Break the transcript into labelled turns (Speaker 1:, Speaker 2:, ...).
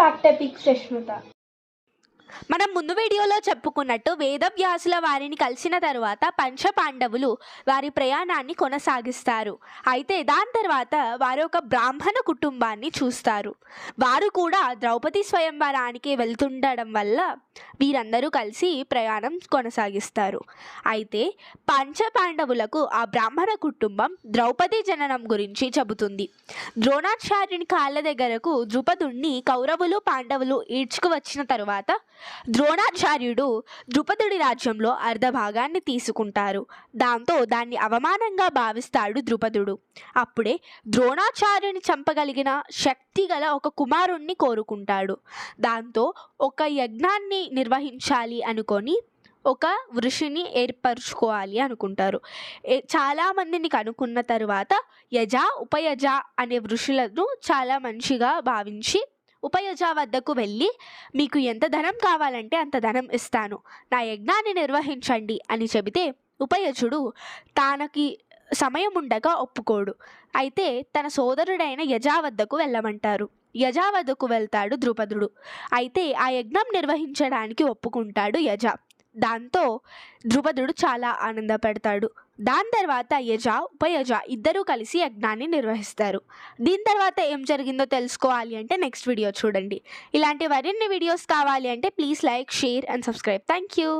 Speaker 1: পাট্টা pick শেষ
Speaker 2: మనం ముందు వీడియోలో చెప్పుకున్నట్టు వేదవ్యాసుల వారిని కలిసిన తరువాత పంచ పాండవులు వారి ప్రయాణాన్ని కొనసాగిస్తారు. అయితే దాని తర్వాత వారు ఒక బ్రాహ్మణ కుటుంబాన్ని చూస్తారు. వారు కూడా ద్రౌపది స్వయంవరానికి వెళ్తుండడం వల్ల వీరందరూ కలిసి ప్రయాణం కొనసాగిస్తారు. అయితే పంచ పాండవులకు ఆ బ్రాహ్మణ కుటుంబం ద్రౌపది జననం గురించి చెబుతుంది. ద్రోణాచార్యుని కాళ్ళ దగ్గరకు ద్రుపదుణ్ణి కౌరవులు పాండవులు ఈడ్చుకు వచ్చిన తరువాత ద్రోణాచార్యుడు ద్రుపదుడి రాజ్యంలో అర్ధభాగాన్ని తీసుకుంటారు. దాంతో దాన్ని అవమానంగా భావిస్తాడు ద్రుపదుడు. అప్పుడే ద్రోణాచార్యుని చంపగలిగిన శక్తి గల ఒక కుమారుణ్ణి కోరుకుంటాడు. దాంతో ఒక యజ్ఞాన్ని నిర్వహించాలి అనుకొని ఒక ఋషిని ఏర్పరచుకోవాలి అనుకుంటారు. ఏ- కనుక్కున్న తరువాత యజ ఉపయజ అనే ఋషులను చాలా మంచిగా భావించి ఉపయజ వద్దకు వెళ్ళి మీకు ఎంత ధనం కావాలంటే అంత ధనం ఇస్తాను. నా యజ్ఞాన్ని నిర్వహించండి అని చెబితే ఉపయజుడు తనకి సమయం ఉండగా ఒప్పుకోడు. అయితే తన సోదరుడైన యజా వద్దకు వెళ్ళమంటారు. యజా వద్దకు వెళ్తాడు ద్రుపదుడు. అయితే ఆ యజ్ఞం నిర్వహించడానికి ఒప్పుకుంటాడు యజ. దాంతో ధ్రుపదుడు చాలా ఆనందపడతాడు. దాని తర్వాత యజ ఉపయజ ఇద్దరూ కలిసి యజ్ఞాన్ని నిర్వహిస్తారు. దీని తర్వాత ఏం జరిగిందో తెలుసుకోవాలి అంటే నెక్స్ట్ వీడియో చూడండి. ఇలాంటి మరిన్ని వీడియోస్ కావాలి అంటే please like share and subscribe. Thank you